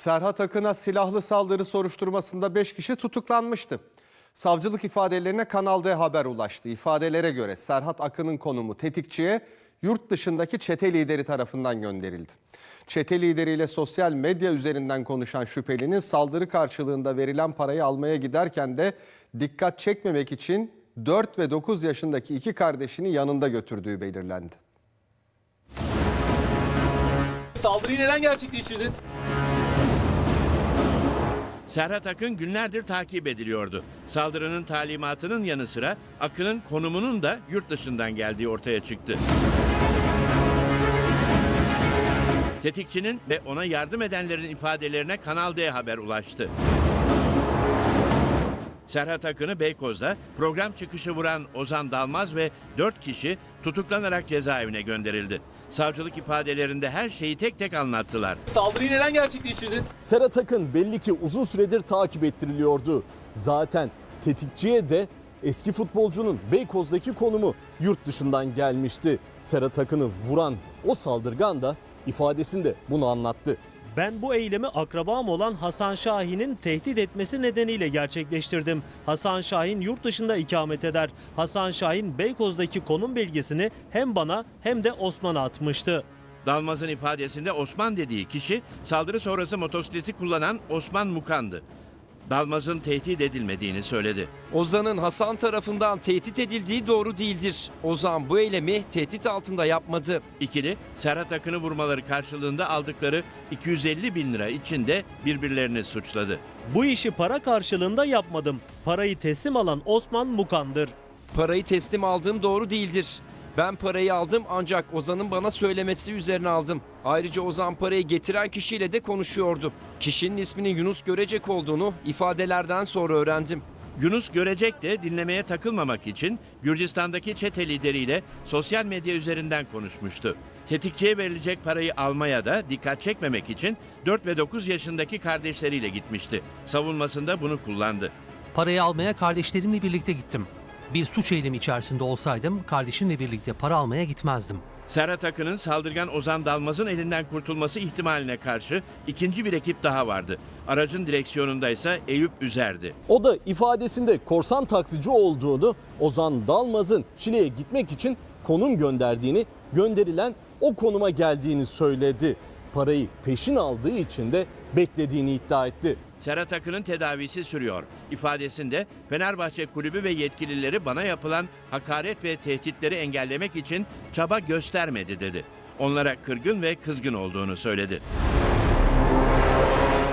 Serhat Akın'a silahlı saldırı soruşturmasında 5 kişi tutuklanmıştı. Savcılık ifadelerine Kanal D haber ulaştı. İfadelere göre Serhat Akın'ın konumu tetikçiye yurt dışındaki çete lideri tarafından gönderildi. Çete lideriyle sosyal medya üzerinden konuşan şüphelinin saldırı karşılığında verilen parayı almaya giderken de dikkat çekmemek için 4 ve 9 yaşındaki iki kardeşini yanında götürdüğü belirlendi. Saldırıyı neden gerçekleştirdin? Serhat Akın günlerdir takip ediliyordu. Saldırının talimatının yanı sıra Akın'ın konumunun da yurt dışından geldiği ortaya çıktı. Tetikçinin ve ona yardım edenlerin ifadelerine Kanal D haber ulaştı. Serhat Akın'ı Beykoz'da program çıkışı vuran Ozan Dalmaz ve 4 kişi tutuklanarak cezaevine gönderildi. Savcılık ifadelerinde her şeyi tek tek anlattılar. Saldırıyı neden gerçekleştirdin? Serhat Akın belli ki uzun süredir takip ettiriliyordu. Zaten tetikçiye de eski futbolcunun Beykoz'daki konumu yurt dışından gelmişti. Serhat Akın'ı vuran o saldırgan da ifadesinde bunu anlattı. Ben bu eylemi akrabam olan Hasan Şahin'in tehdit etmesi nedeniyle gerçekleştirdim. Hasan Şahin yurt dışında ikamet eder. Hasan Şahin Beykoz'daki konum bilgisini hem bana hem de Osman'a atmıştı. Dalmaz'ın ifadesinde Osman dediği kişi saldırı sonrası motosikleti kullanan Osman Mukan'dı. Dalmaz'ın tehdit edilmediğini söyledi. Ozan'ın Hasan tarafından tehdit edildiği doğru değildir. Ozan bu eylemi tehdit altında yapmadı. İkili Serhat Akın'ı vurmaları karşılığında aldıkları 250 bin lira içinde birbirlerini suçladı. Bu işi para karşılığında yapmadım. Parayı teslim alan Osman Mukan'dır. Parayı teslim aldığım doğru değildir. Ben parayı aldım ancak Ozan'ın bana söylemesi üzerine aldım. Ayrıca Ozan parayı getiren kişiyle de konuşuyordu. Kişinin isminin Yunus Görecek olduğunu ifadelerden sonra öğrendim. Yunus Görecek de dinlemeye takılmamak için Gürcistan'daki çete lideriyle sosyal medya üzerinden konuşmuştu. Tetikçiye verilecek parayı almaya da dikkat çekmemek için 4 ve 9 yaşındaki kardeşleriyle gitmişti. Savunmasında bunu kullandı. Parayı almaya kardeşlerimle birlikte gittim. Bir suç eylemi içerisinde olsaydım kardeşimle birlikte para almaya gitmezdim. Serhat Akın'ın saldırgan Ozan Dalmaz'ın elinden kurtulması ihtimaline karşı ikinci bir ekip daha vardı. Aracın direksiyonunda ise Eyüp Üzer'di. O da ifadesinde korsan taksici olduğunu, Ozan Dalmaz'ın Şile'ye gitmek için konum gönderdiğini, gönderilen o konuma geldiğini söyledi. Parayı peşin aldığı için de beklediğini iddia etti. Serhat Akın'ın tedavisi sürüyor. İfadesinde Fenerbahçe kulübü ve yetkilileri bana yapılan hakaret ve tehditleri engellemek için çaba göstermedi dedi. Onlara kırgın ve kızgın olduğunu söyledi.